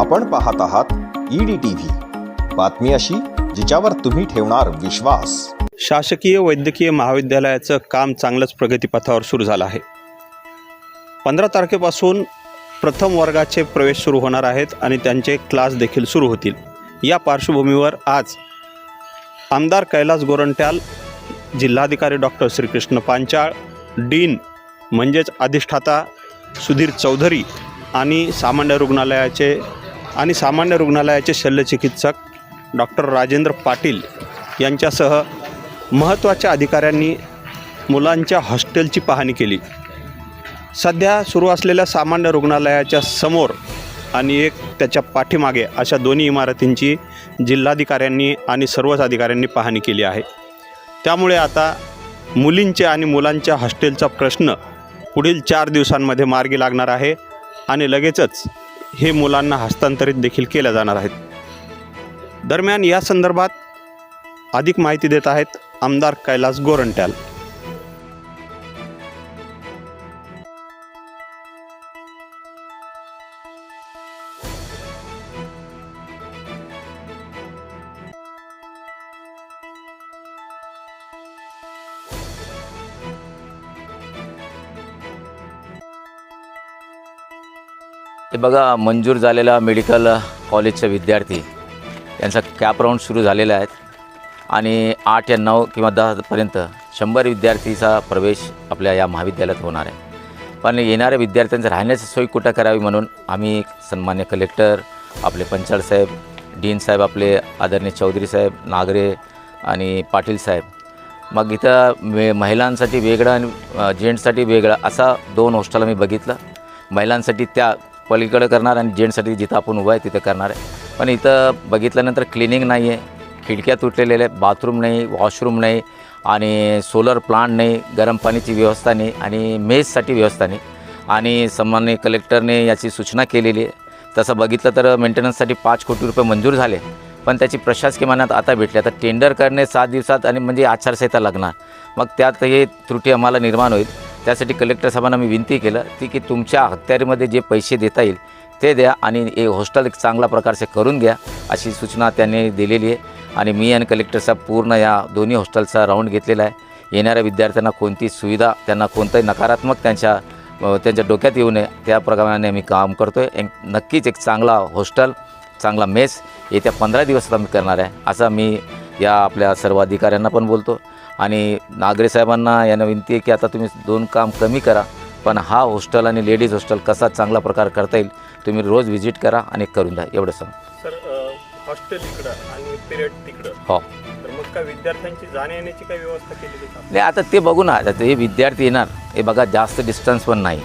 आपण पाहत आहात ईडी टीव्ही बातमी अशी जिच्यावर तुम्ही ठेवणार विश्वास. शासकीय वैद्यकीय महाविद्यालयाचं काम चांगलंच प्रगतीपथावर सुरू झालं आहे. पंधरा तारखेपासून प्रथम वर्गाचे प्रवेश सुरू होणार आहेत आणि त्यांचे क्लास देखील सुरू होतील. या पार्श्वभूमीवर आज आमदार कैलास गोरंट्याल जिल्हाधिकारी डॉक्टर श्रीकृष्ण पांचाळ डीन म्हणजेच अधिष्ठाता सुधीर चौधरी आणि सामान्य रुग्णालयाचे आणि सामान्य रुग्णालयाचे शल्यचिकित्सक डॉक्टर राजेंद्र पाटील यांच्यासह महत्त्वाच्या अधिकाऱ्यांनी मुलांच्या हॉस्टेलची पाहणी केली. सध्या सुरू असलेल्या सामान्य रुग्णालयाच्या समोर आणि एक त्याच्या पाठीमागे अशा दोन्ही इमारतींची जिल्हाधिकाऱ्यांनी आणि सर्वच अधिकाऱ्यांनी पाहणी केली आहे. त्यामुळे आता मुलींचे आणि मुलांच्या हॉस्टेलचा प्रश्न पुढील चार दिवसांमध्ये मार्गी लागणार आहे आणि लगेचच हे मुलांना हस्तांतरित देखील केल्या जाणार आहेत. दरम्यान या संदर्भात अधिक माहिती देत आहेत आमदार कैलास गोरंट्याल. हे बघा मंजूर झालेला मेडिकल कॉलेजचे विद्यार्थी यांचा कॅप राऊंड सुरू झालेला आहेत आणि आठ या नऊ किंवा दहापर्यंत शंभर विद्यार्थीचा प्रवेश आपल्या या महाविद्यालयात होणार आहे. पण येणाऱ्या विद्यार्थ्यांचं राहण्याची सोय कुठं करावी म्हणून आम्ही सन्मान्य कलेक्टर आपले पंचाळ साहेब डीन साहेब आपले आदरणीय चौधरी साहेब नागरे आणि पाटील साहेब. मग इथं मे महिलांसाठी वेगळं आणि जेंट्ससाठी वेगळं असा दोन हॉस्टेल आम्ही बघितलं. महिलांसाठी त्या पलीकडे करणार आणि जेंट्ससाठी जिथं आपण उभं आहे तिथं करणार आहे. पण इथं बघितल्यानंतर क्लिनिंग नाही आहे. खिडक्या तुटलेल्या आहेत बाथरूम नाही वॉशरूम नाही आणि सोलर प्लांट नाही गरम पाण्याची व्यवस्था नाही आणि मेससाठी व्यवस्था नाही. आणि सन्मान्य कलेक्टरने याची सूचना केलेली आहे. तसं बघितलं तर मेंटेनन्ससाठी पाच कोटी रुपये मंजूर झाले. पण त्याची प्रशासकीय मान्यता आता भेटली. आता टेंडर करणे सात दिवसात आणि म्हणजे आचारसंहिता लागणार. मग त्यात हे त्रुटी आम्हाला निर्माण होईल. त्यासाठी कलेक्टर साहेबांना मी विनंती केलं ती की तुमच्या हत्यारीमध्ये जे पैसे देता येईल ते द्या आणि हे हॉस्टेल एक चांगल्या प्रकारचे करून घ्या अशी सूचना त्यांनी दिलेली आहे. आणि मी आणि कलेक्टर साहेब पूर्ण या दोन्ही हॉस्टेलचा राऊंड घेतलेला आहे. येणाऱ्या विद्यार्थ्यांना कोणती सुविधा त्यांना कोणताही नकारात्मक त्यांच्या त्यांच्या डोक्यात येऊ नये. त्याप्रमाणे आम्ही काम करतो आहे नक्कीच एक चांगला हॉस्टेल चांगला मेस येत्या पंधरा दिवसात आम्ही करणार आहे. असा मी या आपल्या सर्व अधिकाऱ्यांना पण बोलतो. आणि नागरे साहेबांना यांना विनंती आहे की आता तुम्ही दोन काम कमी करा पण हा हॉस्टेल आणि लेडीज हॉस्टेल कसा चांगला प्रकार करता येईल तुम्ही रोज व्हिजिट करा आणि करून द्या एवढं सांग. सर हॉस्टेल इकडं आणि पिरियड तिकडं. हो. तर मग काय विद्यार्थ्यांची जाण्या येण्याची काही व्यवस्था केलेली का? नाही आता ते बघू ना आता हे विद्यार्थी येणार हे बघा जास्त डिस्टन्स पण नाही.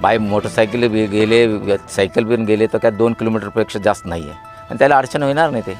बाय मोटरसायकल बी गेले सायकल पण गेले तर काय दोन किलोमीटरपेक्षा जास्त नाही आहे आणि त्याला अडचण होणार नाही ते.